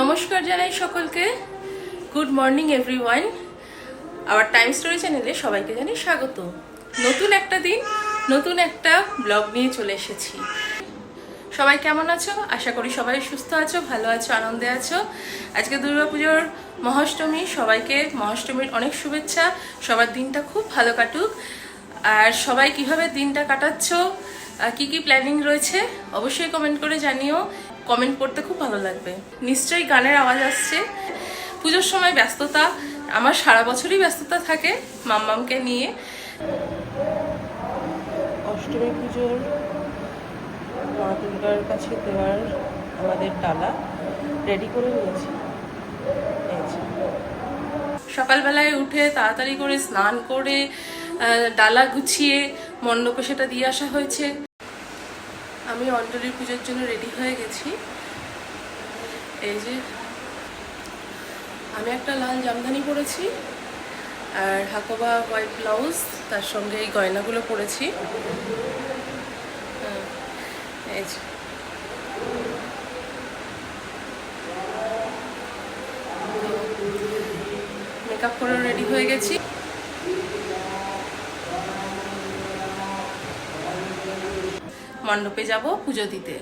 নমস্কার জানাই সকলকে। গুড মর্নিং এভরিওয়ান আবার টাইম স্টোরি চ্যানেলে সবাইকে জানাই স্বাগত। নতুন একটা দিন, নতুন একটা ব্লগ নিয়ে চলে এসেছি। সবাই কেমন আছো? আশা করি সবাই সুস্থ আছো, ভালো আছো, আনন্দে আছো। আজকে দুর্গাপুজোর মহাষ্টমী, সবাইকে মহাষ্টমীর অনেক শুভেচ্ছা। সবার দিনটা খুব ভালো কাটুক। আর সবাই কীভাবে দিনটা কাটাচ্ছ কি কি প্ল্যানিং রয়েছে, অবশ্যই কমেন্ট করে জানিও। কমেন্ট করতে খুব ভালো লাগবে। নিশ্চয়ই গানের আওয়াজ আসছে। পুজোর সময় ব্যস্ততা আমার সারা বছরই ব্যস্ততা থাকে মাম্মামকে নিয়ে। অষ্টমী পুজোর মা দুর্গার কাছে দেওয়ার আমাদের ডালা রেডি করে নিয়েছি। সকালবেলায় উঠে তাড়াতাড়ি করে স্নান করে ডালা গুছিয়ে মণ্ডপে সেটা দিয়ে আসা হয়েছে। আমি অঞ্জলির পুজোর জন্য রেডি হয়ে গেছি। এই যে, আমি একটা লাল জামদানি পরেছি আর হাকোবা হোয়াইট ব্লাউজ তার সঙ্গে এই গয়নাগুলো পরেছি। এই যে। মেকআপ করে রেডি হয়ে গেছি। মণ্ডপে যাব পুজো দিতে।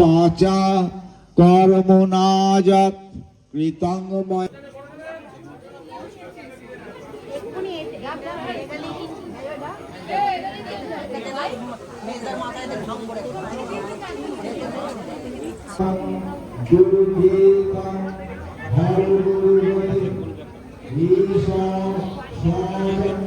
বাচা কর্মনাজাত কৃতাঙ্গময়। দুর্গেকং হরগুরুবতে ঈশা স্বয়ং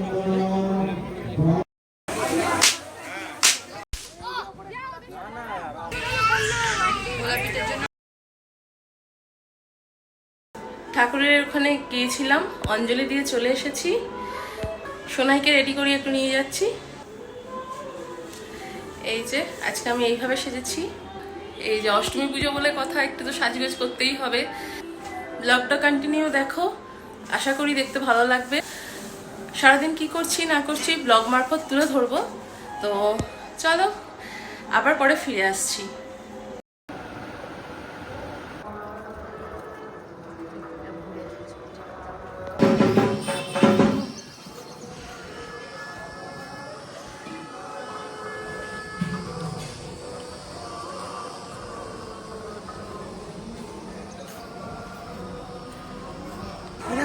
ঠাকুরের ওখানে গিয়েছিলাম অঞ্জলি দিয়ে চলে এসেছি। সোনাইকে রেডি করিয়ে একটু নিয়ে যাচ্ছি। এই যে, আজকে আমি এইভাবে সেজেছি। এই যে অষ্টমী পুজো বলে কথা, একটু তো সাজগোজ করতেই হবে। ব্লগটা কন্টিনিউ দেখো। আশা করি দেখতে ভালো লাগবে। সারাদিন কি করছি, না করছি, ব্লগ মারফত তুলে ধরবো। তো চলো, আবার পরে ফিরে আসছি।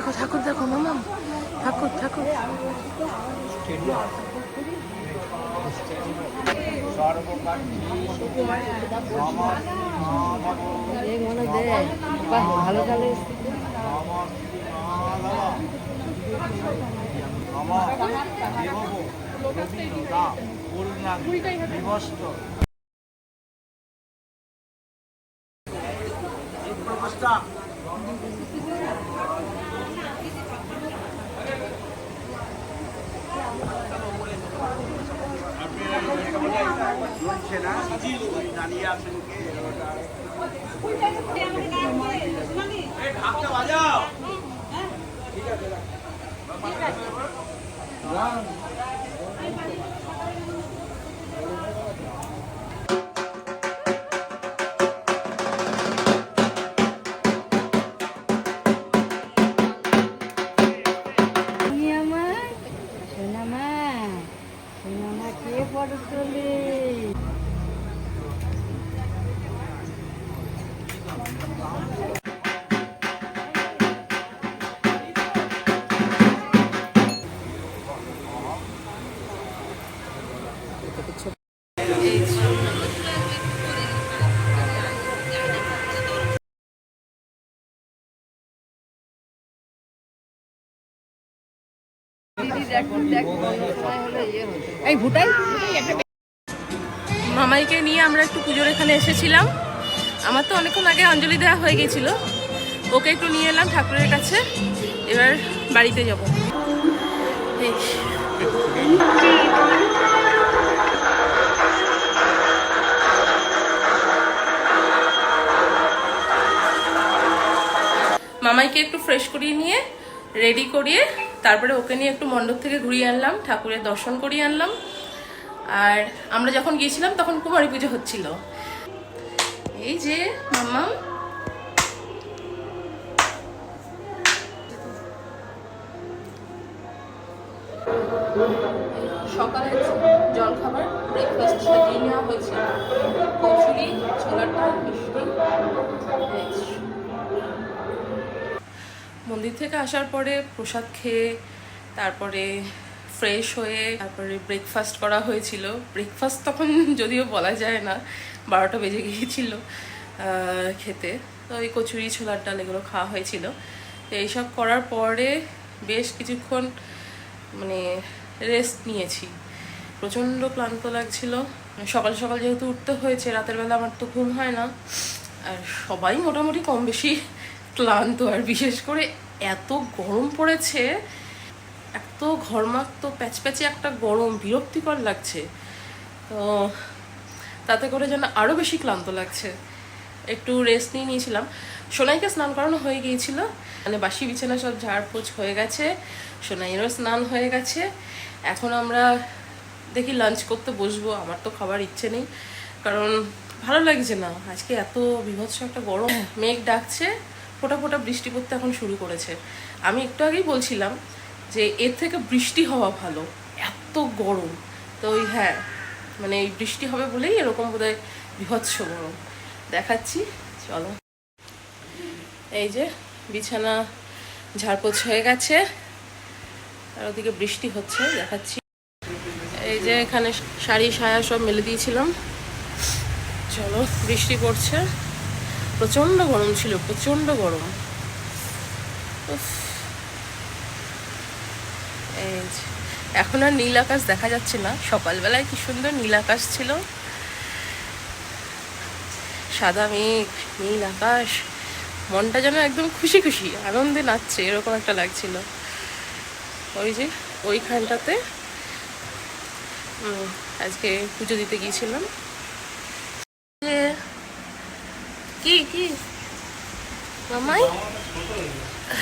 দেখো ঠাকুর দেখো মামাম ঠাকুর ঠাকুর। ভালো তুমি এই ভুটাই মামাইকে নিয়ে আমরা একটু পুজোর এখানে এসেছিলাম। আমার তো অনেকক্ষণ আগে অঞ্জলি দেওয়া হয়ে গেছিল। ওকে একটু নিয়ে এলাম ঠাকুরের কাছে। এবার বাড়িতে যাব। মামাইকে একটু ফ্রেশ করিয়ে নিয়ে রেডি করিয়ে তারপরে ওকে নিয়ে একটু মণ্ডপ থেকে ঘুরিয়ে আনলাম, ঠাকুরের দর্শন করিয়ে আনলাম। আর আমরা যখন গিয়েছিলাম তখন কুমারী পুজো হচ্ছিল। এই যে মামা মন্দির থেকে আসার পরে প্রসাদ খেয়ে, তারপরে ফ্রেশ হয়ে তারপরে ব্রেকফাস্ট করা হয়েছিল। ব্রেকফাস্ট তখন যদিও বলা যায় না, বারোটা বেজে গিয়েছিল খেতে। তো ওই কচুরি, ছোলার ডাল এগুলো খাওয়া হয়েছিল। তো এইসব করার পরে বেশ কিছুক্ষণ মানে রেস্ট নিয়েছি। প্রচণ্ড ক্লান্ত লাগছিল। সকাল সকাল যেহেতু উঠতে হয়েছে, রাতের বেলা আমার তো ঘুম হয় না। আর সবাই মোটামুটি কম বেশি ক্লান্ত, আর বিশেষ করে এত গরম পড়েছে, এত ঘরমাক্ত, প্যাচপ্যাচে একটা গরম, বিরক্তিকর লাগছে। তো তাতে করে যেন আরও বেশি ক্লান্ত লাগছে। একটু রেস্ট নিয়ে নিয়েছিলাম। সোনাইকে স্নান করানো হয়ে গিয়েছিল। মানে বাসি বিছানা সব ঝাড়পোছ হয়ে গেছে। সোনাইয়েরও স্নান হয়ে গেছে। এখন আমরা দেখি লাঞ্চ করতে বসবো। আমার তো খাবার ইচ্ছে নেই। কারণ ভালো লাগছে না। আজকে এত বিভৎস একটা গরম, মেঘ ডাকছে। ফোটা ফোটা বৃষ্টি পড়তে এখন শুরু করেছে। আমি একটু আগেই বলছিলাম যে এর থেকে বৃষ্টি হওয়া ভালো, এত গরম। তো ওই হ্যাঁ মানে এই বৃষ্টি হবে বলেই এরকম বোধহয় বিভৎস গরম। দেখাচ্ছি, চলো। এই যে বিছানা ঝাড়পোছ হয়ে গেছে, আর ওদিকে বৃষ্টি হচ্ছে, দেখাচ্ছি। এই যে এখানে শাড়ি, সায়া সব মেলে দিয়েছিলাম। চলো, বৃষ্টি পড়ছে। প্রচণ্ড গরম ছিল, প্রচণ্ড গরম। এখন আর নীল আকাশ দেখা যাচ্ছে না। সকালবেলায় কি সুন্দর নীল আকাশ ছিল। সাদা মেঘ, নীল আকাশ। মনটা যেন একদম খুশি খুশি, আনন্দে নাচছে, এরকম একটা লাগছিল। ওই যে, ওইখানটাতে আজকে পুজো দিতে গিয়েছিলাম। কি? কি? মামাই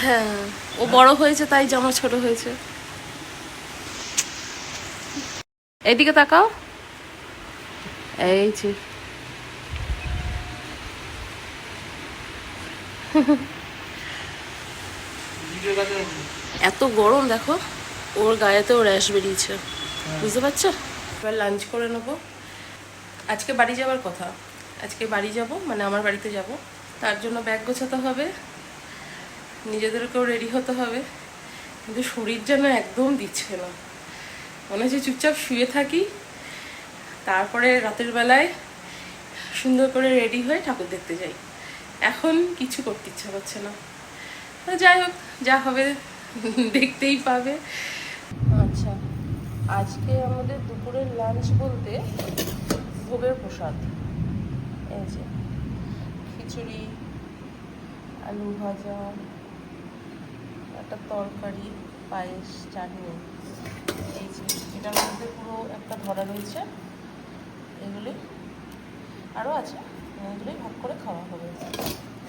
হ্যাঁ ও বড় হয়েছে তাই জামা ছোট হয়েছে। এইদিকে তাকাও। এই যে। এত গরম দেখো ওর গায়েতেও র্যাশ বেরিয়েছে। বুঝতে পারছ? এবার লাঞ্চ করে নেব। আজকে বাড়ি যাওয়ার কথা। আজকে বাড়ি যাব মানে আমার বাড়িতে যাব। তার জন্য ব্যাগ গোছাতে হবে। নিজেদেরকেও রেডি হতে হবে। কিন্তু শরীর যেন একদম দিচ্ছে না। মনে হচ্ছে চুপচাপ শুয়ে থাকি। তারপরে রাতের বেলায় সুন্দর করে রেডি হয়ে ঠাকুর দেখতে যাই। এখন কিছু করতে ইচ্ছা করছে না। যাই হোক, যা হবে, দেখতেই পাবে। আচ্ছা আজকে আমাদের দুপুরের লাঞ্চ বলতে ভোগের প্রসাদ। এই যে খিচুড়ি আলু ভাজা একটা তরকারি পায়েস চাটনি। এই যে এটার মধ্যে পুরো একটা ধরা রয়েছে। এগুলি আরও আছে। এগুলোই ভাগ করে খাওয়া হবে।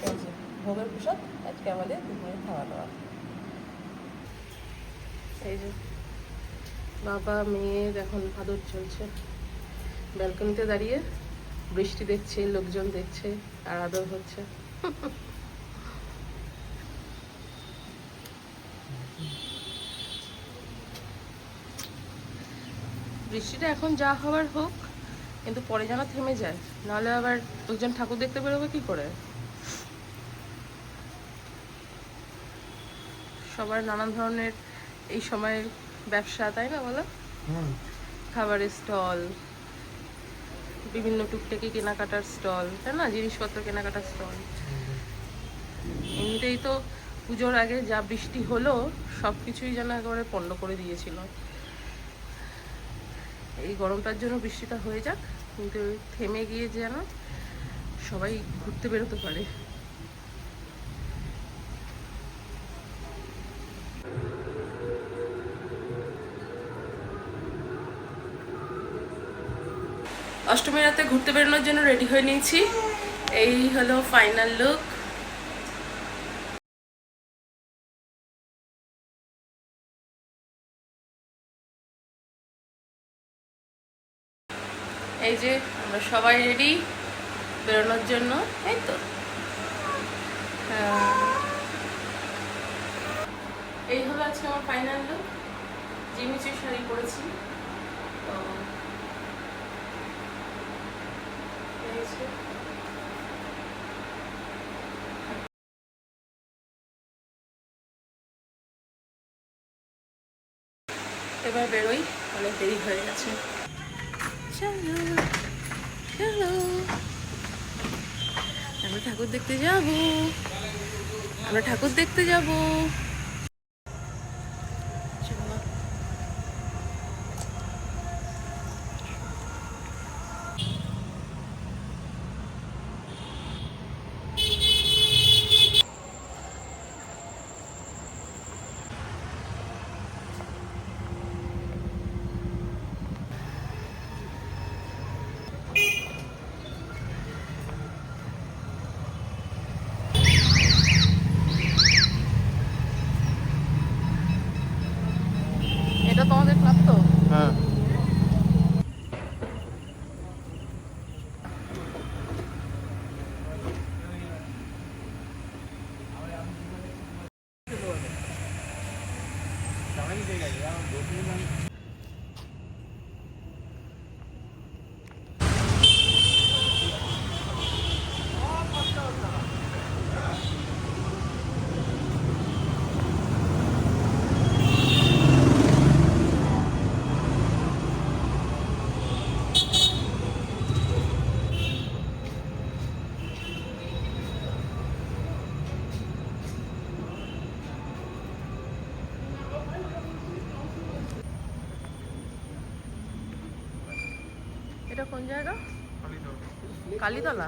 এই যে ভোগের প্রসাদ আজকে আমাদের দুপুরে খাওয়া দাওয়া। এই যে বাবা মেয়ের এখন আদর চলছে। ব্যালকনিতে দাঁড়িয়ে বৃষ্টি দেখছে লোকজন দেখছে আর আদর হচ্ছে। বৃষ্টিটা এখন যা হওয়ার হোক কিন্তু পরে যেন থেমে যায়। নাহলে আবার লোকজন ঠাকুর দেখতে বেরোবে কি করে? সবার নানান ধরনের এই সময়ের ব্যবসা তাই না বলো? খাবারের স্টল বিভিন্ন টুকটাকি কেনাকাটার স্টল, তাই না? জিনিসপত্র কেনাকাটার স্টল। এমনিতেই তো পুজোর আগে যা বৃষ্টি হলো সব কিছুই যেন একেবারে পণ্ড করে দিয়েছিল। এই গরমটার জন্য বৃষ্টিটা হয়ে যাক, কিন্তু থেমে গিয়ে যেন সবাই ঘুরতে বেরোতে পারে। অষ্টমী রাতে ঘুরতে বেরোনোর জন্য রেডি হয়ে নিয়েছি। এই হলো ফাইনাল লুক এই যে আমরা সবাই রেডি বেরোনোর জন্য, এই তো। হ্যাঁ। এই হলো আজকে আমার ফাইনাল লুক জিমিচুর শাড়ি পরেছি, তো এই এবার বেরোই, অনেক দেরি হয়ে গেছে। চলো চলো আমরা ঠাকুর দেখতে যাব। আমরা ঠাকুর দেখতে যাব। কালীতলা?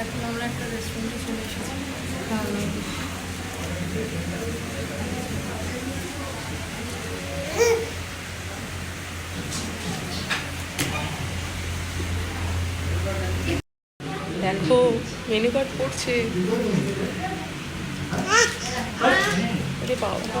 এখন আমরা একটা রেস্টুরেন্টে চলে এসেছি দেখো মেনু কার্ড পড়ছে। বাবা।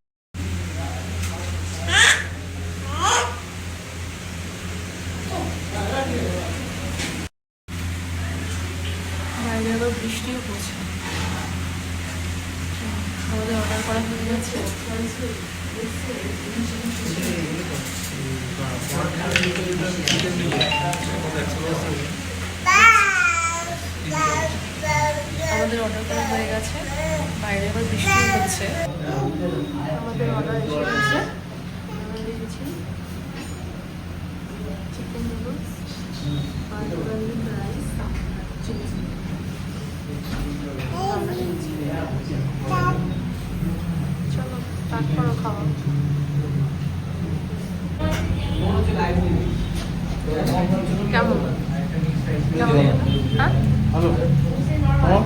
বাইরে আবার বৃষ্টিও পড়ছে আমাদের অর্ডার করা হয়ে গেছে আমাদের অর্ডার করা হয়ে গেছে বাইরে আবার বৃষ্টি হচ্ছে আমাদের অর্ডার এসে গেছে আমরা দেখেছি চিকেন নুডলস আর রাইস চিলি তারপরও খাওয়া কেমন কেমন হ্যাঁ ভালো হুম,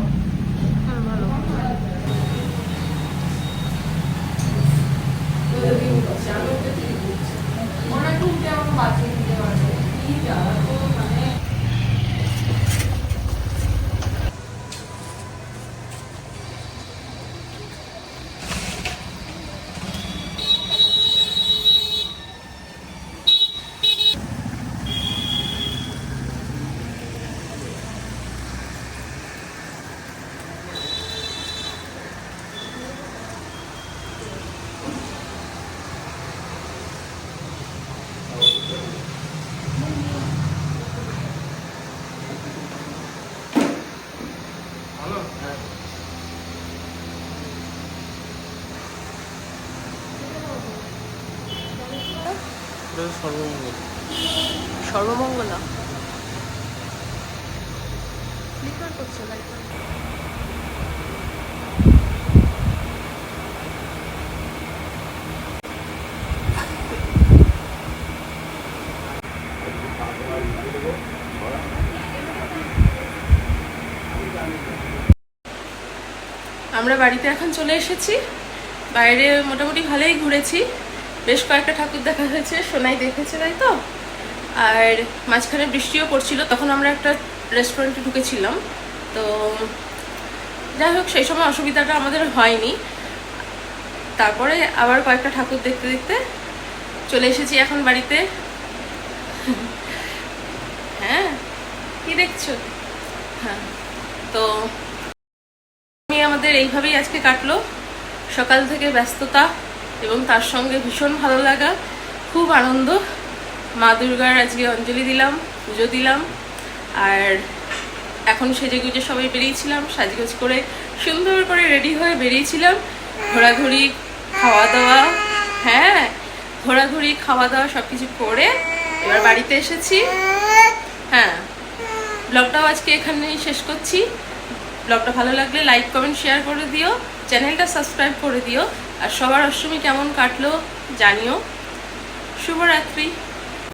ভালো সর্বমঙ্গল। সর্বমঙ্গলা ফ্লিকার করছে লাইটটা আমরা বাড়িতে এখন চলে এসেছি। বাইরে মোটামুটি ভালোই ঘুরেছি। বেশ কয়েকটা ঠাকুর দেখা হয়েছে, সোনাই দেখেছে, তাই তো? আর মাঝখানে বৃষ্টিও পড়ছিল, তখন আমরা একটা রেস্টুরেন্টে ঢুকেছিলাম। তো যাই হোক, সেই সময় অসুবিধাটা আমাদের হয়নি। তারপরে আবার কয়েকটা ঠাকুর দেখতে দেখতে চলে এসেছি এখন বাড়িতে। হ্যাঁ কি দেখছ? হ্যাঁ তো আমাদের এইভাবেই আজকে কাটলো। সকাল থেকে ব্যস্ততা এবং তার সঙ্গে ভীষণ ভালো লাগা, খুব আনন্দ। মা দুর্গার আজকে অঞ্জলি দিলাম, পুজো দিলাম, আর এখন সেজে গুজে সবাই বেরিয়েছিলাম, সাজগোজ করে সুন্দর করে রেডি হয়ে বেরিয়েছিলাম। ঘোরাঘুরি খাওয়া দাওয়া হ্যাঁ ঘোরাঘুরি খাওয়া দাওয়া সব কিছু করে এবার বাড়িতে এসেছি। হ্যাঁ ব্লগটাও আজকে এখানেই শেষ করছি। ব্লগটা ভালো লাগলে লাইক কমেন্ট শেয়ার করে দিও। চ্যানেলটা সাবস্ক্রাইব করে দিও। আর সবার অষ্টমী কেমন কাটলো জানিও। শুভরাত্রি।